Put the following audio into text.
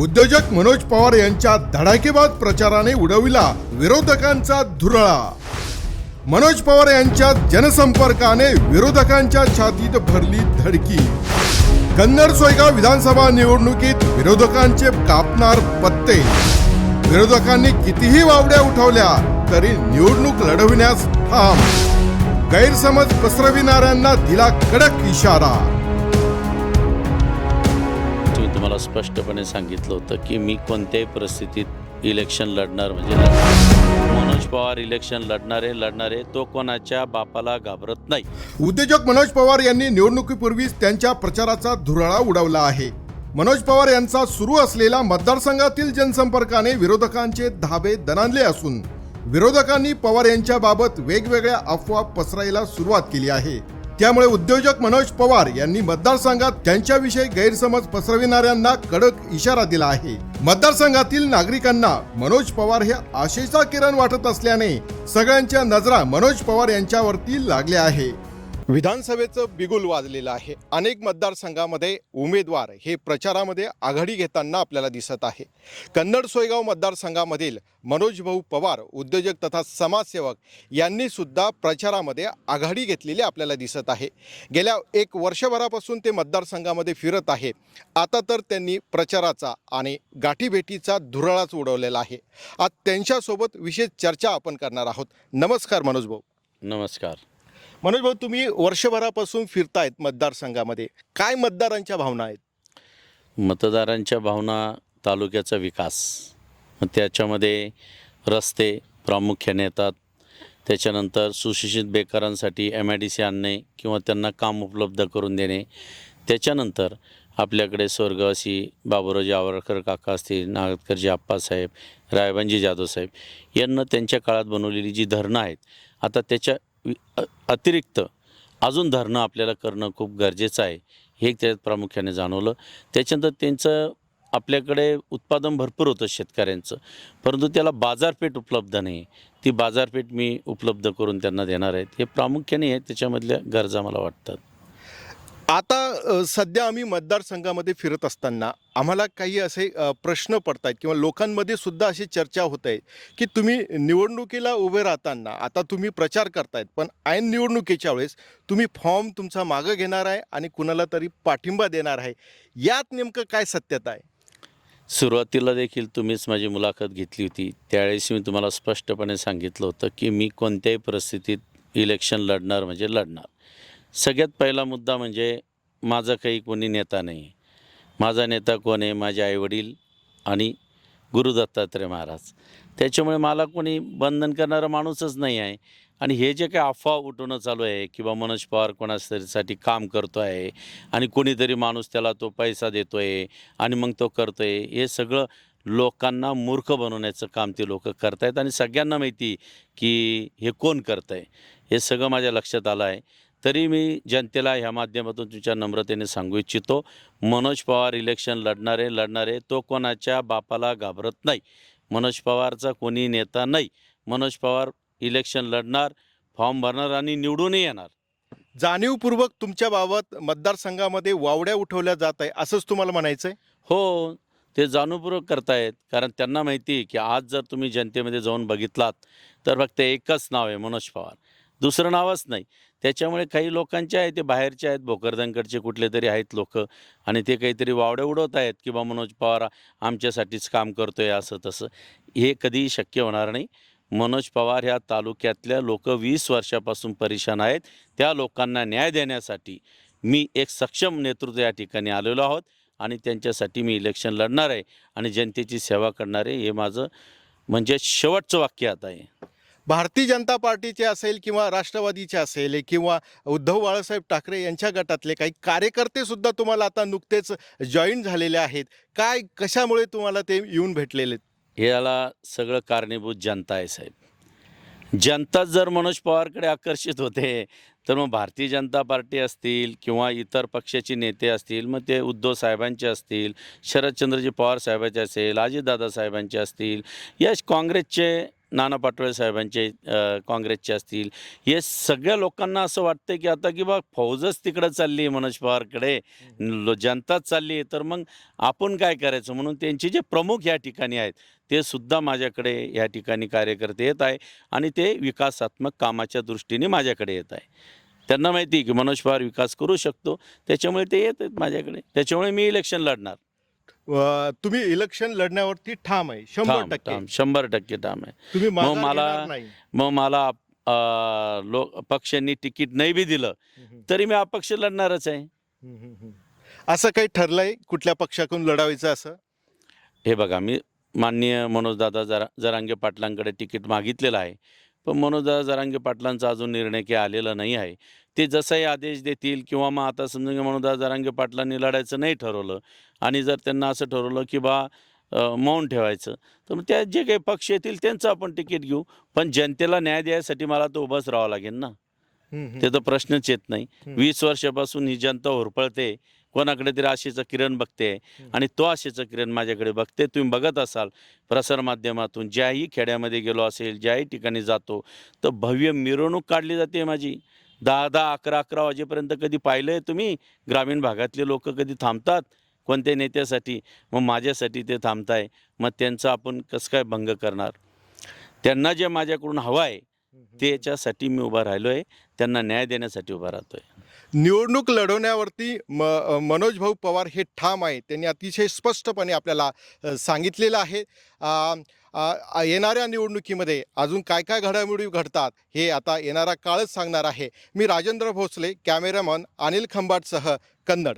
उद्योजक मनोज पवार यांच्या धडाकेबाज प्रचाराने उडविला विरोधकांचा धुरळा. मनोज पवार यांच्या जनसंपर्काने विरोधकांच्या छातीत भरली धडकी. कन्नड सोयगाव विधानसभा निवडणुकीत विरोधकांचे कापणार पत्ते. विरोधकांनी कितीही वावड्या उठवल्या तरी निवडणूक लढविण्यास ठाम. गैरसमज पसरविणाऱ्यांना दिला कडक इशारा. तुम्हाला स्पष्टपणे सांगितलं होतं की मी कोणत्याही परिस्थितीत इलेक्शन लढणार म्हणजे मनोज पवार इलेक्शन लढणारे लढणारे तो कोणाच्या बापाला घाबरत नाही. उद्योजक मनोज पवार यांनी निवडणुकीपूर्वीच त्यांच्या प्रचाराचा धुराळा उडवला आहे. मनोज पवार यांचा सुरू असलेला मतदारसंघातील जनसंपर्काने विरोधकांचे धाबे दणानले असून विरोधकांनी पवार यांच्याबाबत वेगवेगळ्या अफवा पसरायला सुरुवात केली आहे. त्यामुळे उद्योजक मनोज पवार यांनी मतदारसंघात त्यांच्याविषयी गैरसमज पसरविणाऱ्यांना कडक इशारा दिला आहे. मतदारसंघातील नागरिकांना मनोज पवार हे आशेचा किरण वाटत असल्याने सगळ्यांच्या नजरा मनोज पवार यांच्यावरती लागल्या आहे. विधानसभेचं बिगुल वाजलेलं आहे. अनेक मतदारसंघामध्ये उमेदवार हे प्रचारामध्ये आघाडी घेताना आपल्याला दिसत आहे. कन्नड सोयगाव मतदारसंघामधील मनोज भाऊ पवार उद्योजक तथा समाजसेवक यांनी सुद्धा प्रचारामध्ये आघाडी घेतलेली आपल्याला दिसत आहे. गेल्या एक वर्षभरापासून ते मतदारसंघामध्ये फिरत आहे. आता तर त्यांनी प्रचाराचा आणि गाठीभेटीचा धुरळाच उडवलेला आहे. आज त्यांच्यासोबत विशेष चर्चा आपण करणार आहोत. नमस्कार मनोज भाऊ. नमस्कार. मनोज भाऊ तुम्ही वर्षभरापासून फिरतायत मतदारसंघामध्ये. काय मतदारांच्या भावना आहेत? मतदारांच्या भावना तालुक्याचा विकास. मग त्याच्यामध्ये रस्ते प्रामुख्याने येतात. त्याच्यानंतर सुशिक्षित बेकारांसाठी एम आय डी सी आणणे किंवा त्यांना काम उपलब्ध करून देणे. त्याच्यानंतर आपल्याकडे स्वर्गवासी बाबुराजी आवरकर काका असतील नागदकरजी आप्पासाहेब रायबांजी जाधव साहेब यांना त्यांच्या काळात बनवलेली जी धरणं आहेत आता त्याच्या अतिरिक्त अजून धरणं आपल्याला करणं खूप गरजेचं आहे हे त्यात प्रामुख्याने जाणवलं. त्याच्यानंतर त्यांचं आपल्याकडे उत्पादन भरपूर होतं शेतकऱ्यांचं परंतु त्याला बाजारपेठ उपलब्ध नाही. ती बाजारपेठ मी उपलब्ध करून त्यांना देणार आहेत हे प्रामुख्याने आहे त्याच्यामधल्या गरजा मला वाटतात. आता सध्या आम्ही मतदारसंघामध्ये फिरत असताना आम्हाला काही असे प्रश्न पडत आहेत किंवा लोकांमध्ये सुद्धा अशी चर्चा होत आहे की तुम्ही निवडणुकीला उभे राहताना आता तुम्ही प्रचार करतायत पण ऐन निवडणुकीच्या वेळेस तुम्ही फॉर्म तुमचा मागं घेणार आहे आणि कुणाला तरी पाठिंबा देणार आहे. यात नेमकं काय सत्यता आहे? सुरुवातीला देखील तुम्हीच माझी मुलाखत घेतली होती. त्यावेळेस मी तुम्हाला स्पष्टपणे सांगितलं होतं की मी कोणत्याही परिस्थितीत इलेक्शन लढणार म्हणजे लढणार. सगळ्यात पहिला मुद्दा म्हणजे माझा काही कोणी नेता नाही. आहे माझा नेता कोण आहे? माझे आईवडील आणि गुरु दत्तात्रय महाराज. त्याच्यामुळे मला कोणी बंधन करणारा माणूसच नाही आहे. आणि हे जे काही अफवा उठवणं चालू आहे किंवा मनोज पवार कोणासाठी काम करतो आहे आणि कोणीतरी माणूस त्याला तो पैसा देतो आहे आणि मग तो करतो आहे हे सगळं लोकांना मूर्ख बनवण्याचं काम ते लोक करतायत. आणि सगळ्यांना माहिती की हे कोण करतं आहे हे सगळं माझ्या लक्षात आलं आहे. तरी मी जनतेला ह्या माध्यमातून तुमच्या नम्रतेने सांगू इच्छितो मनोज पवार इलेक्शन लढणारे लढणारे तो कोणाच्या बापाला घाबरत नाही. मनोज पवारचा कोणी नेता नाही. मनोज पवार इलेक्शन लढणार फॉर्म भरणार आणि निवडूनही येणार. जाणीवपूर्वक तुमच्या बाबत मतदारसंघामध्ये वावड्या उठवल्या जात आहे असंच तुम्हाला म्हणायचं आहे हो ते जाणूपूर्वक करतायत. कारण त्यांना माहिती आहे की आज जर तुम्ही जनतेमध्ये जाऊन बघितलात तर फक्त एकच नाव आहे मनोज पवार. दुसरं नावच नाही. त्याच्यामुळे काही लोकांचे आहे ते बाहेरचे आहेत भोकरदनकडचे कुठले तरी आहेत लोक आणि ते काहीतरी वावडे उडवत आहेत की बा मनोज पवार आमच्यासाठीच काम करतो आहे असं तसं. हे कधीही शक्य होणार नाही. मनोज पवार ह्या तालुक्यातल्या लोक वीस वर्षापासून परेशान आहेत. त्या लोकांना न्याय देण्यासाठी मी एक सक्षम नेतृत्व या ठिकाणी आलेलो आहोत आणि त्यांच्यासाठी मी इलेक्शन लढणार आहे आणि जनतेची सेवा करणार आहे हे माझं म्हणजे शेवटचं वाक्य आता आहे भारतीय जनता पार्टीचे असेल किंवा राष्ट्रवादीचे असेल किंवा उद्धव बाळासाहेब ठाकरे यांच्या गटातले काही कार्यकर्ते सुद्धा तुम्हाला आता नुकतेच जॉईन झालेले आहेत काय कशामुळे तुम्हाला ते येऊन भेटलेले आहेत? याला सगळं कारणीभूत जनता आहे साहेब जनता जर मनोज पवारकडे आकर्षित होते तर मग भारतीय जनता पार्टी असतील किंवा इतर पक्षाचे नेते असतील मग ते उद्धव साहेबांचे असतील शरदचंद्रजी पवार साहेबांचे असेल अजितदादा साहेबांचे असतील या काँग्रेसचे नाना पाटोळे साहेबांचे काँग्रेसचे असतील. हे सगळ्या लोकांना असं वाटतं की आता की बा फौजच तिकडं चालली आहे मनोज पवारकडे. जनताच चालली आहे. तर मग आपण काय करायचं? म्हणून त्यांचे जे प्रमुख या ठिकाणी आहेत ते सुद्धा माझ्याकडे या ठिकाणी कार्यकर्ते येत आहे आणि ते विकासात्मक कामाच्या दृष्टीने माझ्याकडे येत आहे. त्यांना माहिती आहे की मनोज पवार विकास करू शकतो. त्याच्यामुळे ते येत आहेत माझ्याकडे. त्याच्यामुळे मी इलेक्शन लढणार. अ, तुम्ही इलेक्शन लढण्यावरती ठाम आहे शंभर ठाम टक्के. ठाम शंभर टक्के ठाम आहे. तुम्ही माघार मला- घेणार नाही. मग मला अ, लोक पक्षांनी तिकीट नाही बी दिलं हम्म, तरी मी अपक्ष लढणारच आहे. हम्म, हम्म, हम्म. असं काही ठरलंय कुठल्या पक्षाकडून लढावायचं असं? हे बघा मी माननीय मनोजदादा जरा जरांगे पाटलांकडे तिकीट मागितलेलं आहे. पण मनोजदादा जरांगे पाटलांचा अजून निर्णय काही आलेला नाही आहे ते जसाही आदेश देतील किंवा मग आता समजा की मनोजदादा जरांगे पाटलांनी लढायचं नाही ठरवलं आणि जर त्यांना असं ठरवलं की बा मौन ठेवायचं तर मग त्या जे काही पक्ष येतील त्यांचं आपण तिकीट घेऊ पण जनतेला न्याय द्यायसाठी मला तर उभंच राहावं लागेल ना. ते तर प्रश्नच येत नाही. वीस वर्षापासून ही जनता होरपळते कोणाकडे तरी आशेचं किरण बघते आणि तो आशेचं किरण माझ्याकडे बघते तुम्ही बघत असाल प्रसारमाध्यमातून ज्याही खेड्यामध्ये गेलो असेल ज्याही ठिकाणी जातो तर भव्य मिरवणूक काढली जाते माझी. दहा दहा अकरा अकरा वाजेपर्यंत कधी पाहिलं आहे तुम्ही? ग्रामीण भागातले लोक कधी थांबतात? कोणत्या नेत्यासाठी? मग माझ्यासाठी ते थांबताय. मग त्यांचं आपण कसं काय भंग करणार? त्यांना जे माझ्याकडून हवं आहे त्याच्यासाठी मी उभा राहिलो आहे त्यांना न्याय देण्यासाठी उभा राहतो आहे निवडणूक लढवण्यावरती म मनोज भाऊ पवार हे ठाम आहे त्यांनी अतिशय स्पष्टपणे आपल्याला सांगितलेलं आहे. येणाऱ्या निवडणुकीमध्ये अजून काय काय घडामोडी घडतात हे आता येणारा काळच सांगणार आहे. मी राजेंद्र भोसले कॅमेरामन अनिल खंबाटसह कन्नड.